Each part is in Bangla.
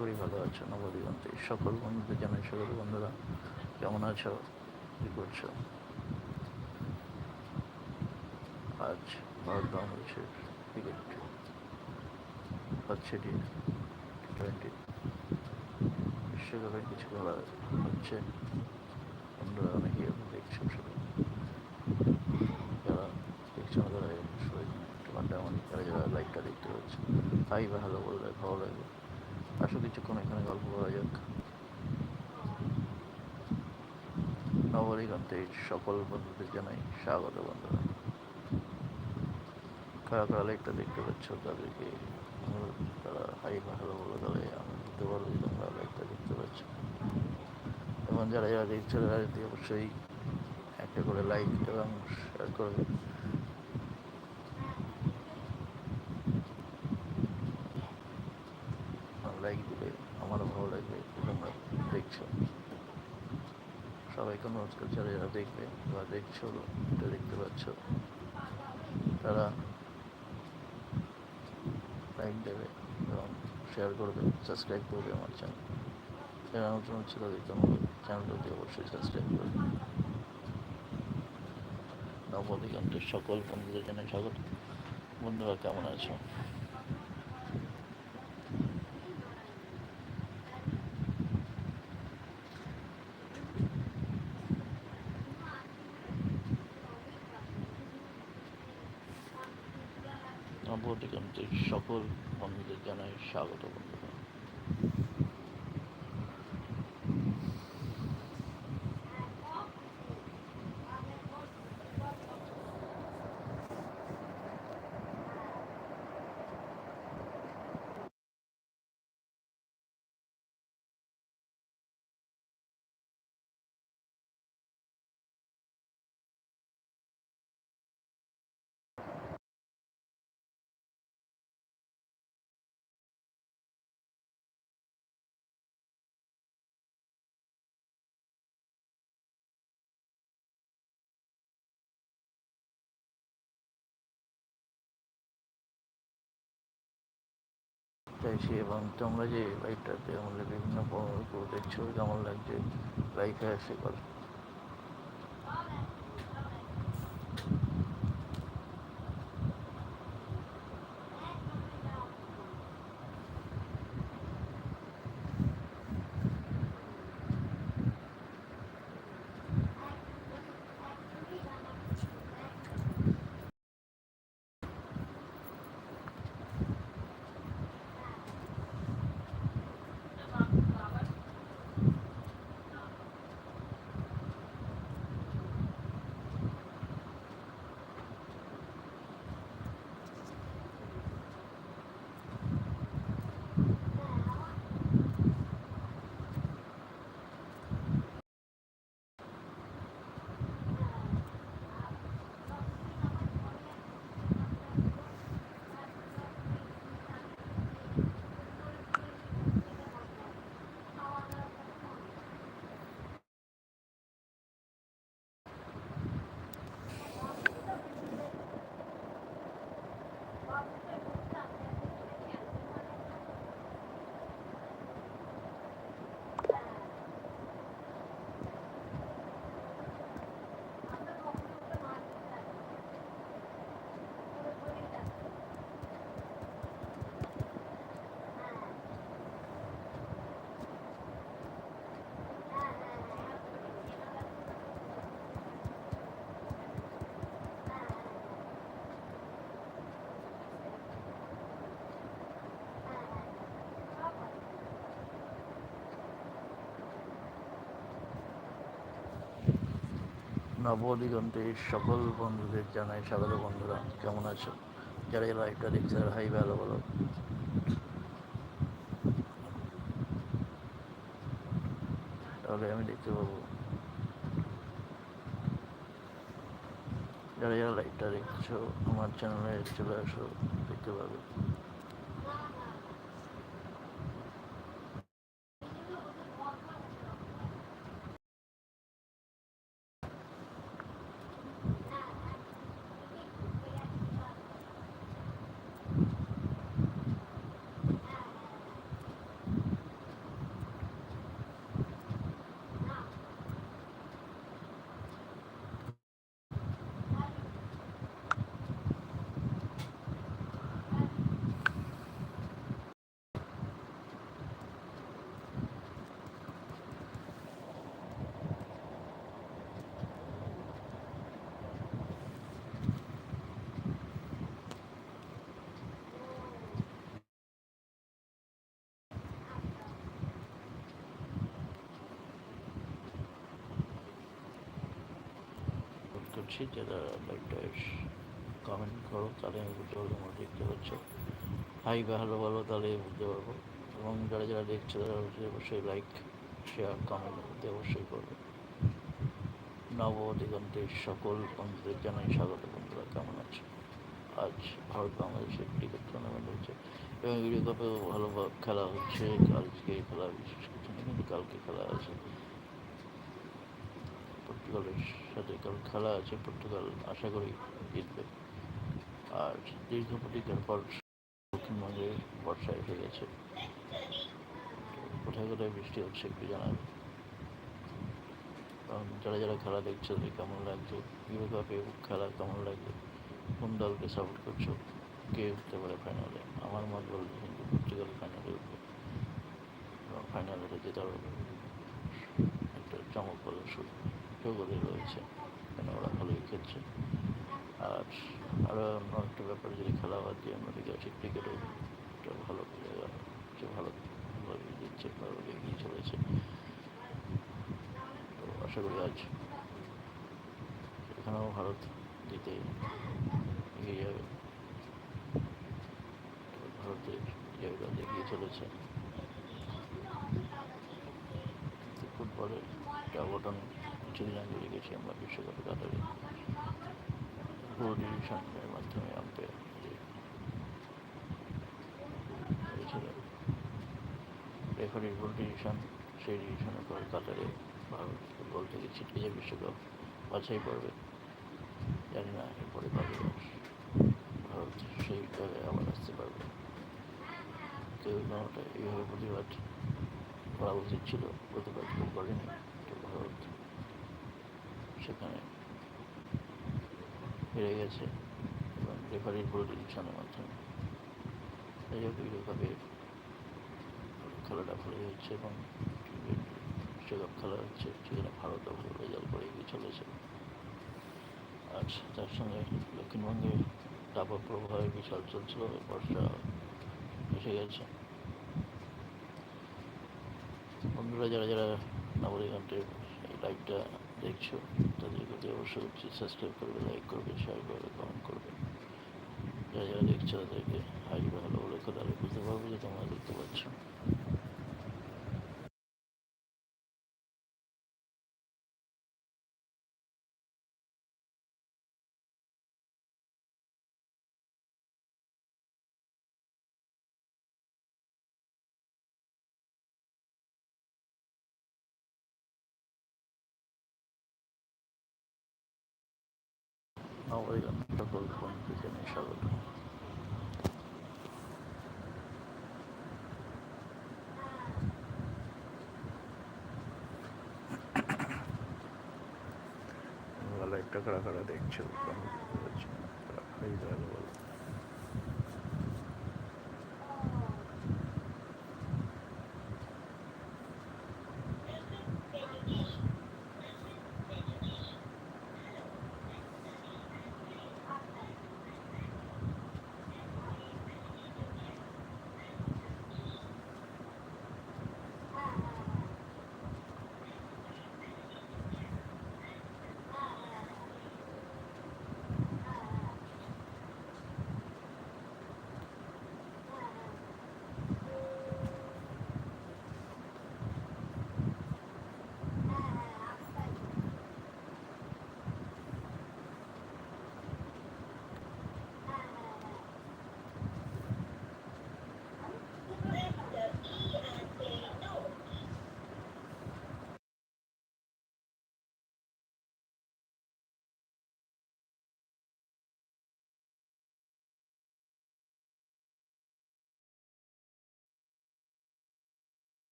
করি, ভালো আছো নবদিগন্তে সকল বন্ধুদের জানাই, সকল বন্ধুরা, কেমন আছো? কী করছ? আজ ভারত বাংলাদেশের ক্রিকেট হচ্ছে টি টোয়েন্টি বিশ্বকাপে কিছু খেলা হচ্ছে। বন্ধুরা, অনেকেই এখন দেখছ শুধু যারা দেখছ না তারা একটু আড্ডা তারা যারা লাইভটা দেখতে পাচ্ছে তাই ভালো বললে ভালো লাগবে আসো কিছুক্ষণ এখানে গল্প করা যাক। নবদিগন্তে সকল বন্ধুদের জানাই স্বাগত বন্ধুরা। কারা কারা লাইভটা দেখতে পাচ্ছ, তাদেরকে তারা হাই বা ভালো বলে তাহলে আমি বুঝতে পারব যে তোমরা লাইভটা দেখতে পাচ্ছ। এবং যারা যারা দেখছ যদি অবশ্যই একটা করে লাইক এবং শেয়ার করবে। লাইক দিলে আমারও ভালো লাগবে, তোমরা দেখছ। সবাইকে করছি, যারা যারা দেখবে বা দেখছ, এটা দেখতে পাচ্ছ, তারা লাইক দেবে এবং শেয়ার করবে সাবস্ক্রাইব করবে আমার চ্যানেল যারা নতুন হচ্ছে, তাদেরকে অনুরোধ চ্যানেলটি অবশ্যই সাবস্ক্রাইব করবে। নবদিগন্তের সকল বন্ধুদের জানাই স্বাগত। বন্ধুরা, কেমন আছো নবদিগন্তের সকল বন্ধুদের জানাই স্বাগত বন্ধুরা। চাইছি এবং তোমরা যে লাইভটাতে আমাদের বিভিন্ন দেখছ কেমন লাগছে লাইভে আছে কর। নবদিগন্তের সকল বন্ধুদের জানাই স্বাগত বন্ধুরা কেমন আছো? যারা এই লাইভটা দেখছে হাই ভালো বলো। তাহলে আমি দেখতে পাবো। যারা যারা লাইভটা দেখছ, আমার চ্যানেলে চলে আসো, দেখতে পাবে। করছি, যারা লাইভটা কমেন্ট করো, তাহলে আমি বুঝতে পারব, তোমরা দেখতে পাচ্ছ। হাই বা হ্যালো বলো, তাহলে বুঝতে পারব। এবং যারা যারা দেখছে, তারা অবশ্যই লাইক শেয়ার কমেন্ট করতে অবশ্যই করবে নব দিগন্তের সকল বন্ধুদের জানাই স্বাগত, বন্ধুরা, কেমন আছে? আজ ভারত বাংলাদেশের ক্রিকেট টুর্নামেন্ট হচ্ছে। এবং ইউরো কাপেও ভালো খেলা হচ্ছে। আজকে খেলা, বিশেষ কিছু নেই, কিন্তু কালকে খেলা আছে। পর্তুগালের সাথে কাল খেলা আছে পর্তুগাল, আশা করি জিতবে। আর দীর্ঘ প্রতিজ্ঞার পর দক্ষিণবঙ্গে বর্ষা এসে গেছে। কোথায় কোথায় বৃষ্টি হচ্ছে একটু জানাবে কারণ যারা যারা খেলা দেখছ তাদের কেমন লাগছে? ইউরো কাপে খেলা কেমন লাগছে? কোন দলকে সাপোর্ট করছ? কে উঠতে পারে ফাইনালে আমার মত বলছে কিন্তু পর্তুগাল ফাইনালে উঠবে। ফাইনালে জেতার একটা চমকপ্রদ সুযোগও রয়েছে, কেন ওরা ভালোই খেলছে আর আরও অন্য একটা ব্যাপার, যদি খেলা বাদ দিয়ে অন্যদিকে আছে, ক্রিকেটও একটা ভালো জায়গা যে ভালো ভাবে দিচ্ছে ভালো এগিয়ে চলেছে। তো আশা করি আজ এখানেও ভারত জিতে এগিয়ে যাবে। ভারতের জায়গা এগিয়ে চলেছে। ফুটবলের একটা অঘটন আগে দেখেছি আমরা বিশ্বকাপে কাতারে পুরো ডিভিশনের মাধ্যমে আম্পায়ার রেফারির ভুল ডিভিশন সেই ডিভিশনের পর কাতারে ভারত ফুটবল থেকে ছিটকে যায় বিশ্বকাপ বাছাই পড়বে জানি না, এরপরে পাবে ভারত সেই জায়গায় আবার আসতে পারবে। কেউ কোনোটা এইভাবে প্রতিবাদ করা উচিত ছিল, প্রতিবাদ কেউ করেনি। তো ভারত সেখানে হেরে গেছে এবং রেফারির ভুল ডিসিশনের মাধ্যমে। যাই হোক কাপে খেলাটা ভালোই হচ্ছে এবং বিশ্বকাপ খেলা হচ্ছে সেখানে ভারতও ভালো রেজাল্ট করে এগিয়ে চলেছে। আর তার সঙ্গে দক্ষিণবঙ্গে তাপক প্রবাহের বিশাল চলছিল, বর্ষা এসে গেছে। বন্ধুরা, যারা যারা নবদিগন্তের এই লাইভটা দেখছ? তাদের প্রতি অবশ্যই সাবস্ক্রাইব করবে লাইক করবে শেয়ার করবে কমেন্ট করবে। যারা যারা দেখছ তাদেরকে হাই ভালো বলে তাহলে বুঝতে পারবে যে তোমরা দেখতে পাচ্ছ নবদিগন্ত সকল স্বাগত লাইভটা কারা কারা দেখছ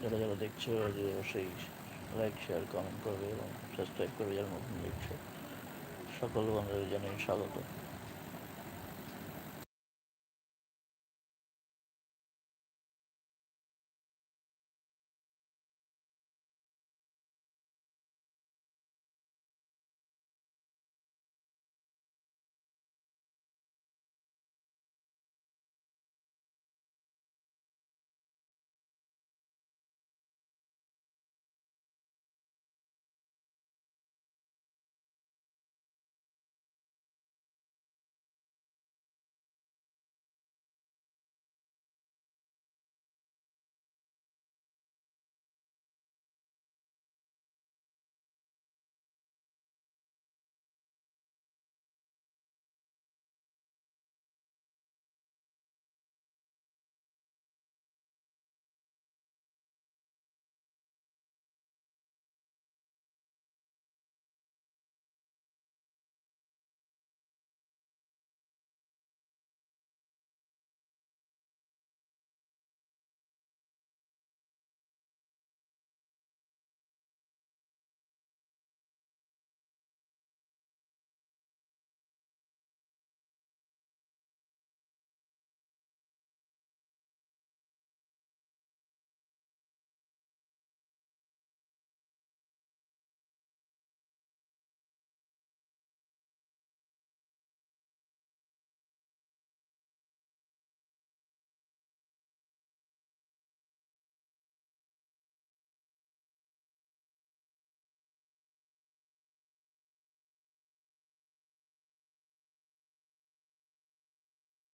যারা যারা দেখছ যে অবশ্যই লাইক শেয়ার কমেন্ট করবে এবং সাবস্ক্রাইব করবে যারা নতুন দেখছে সকল বন্ধুদের জানাই স্বাগত।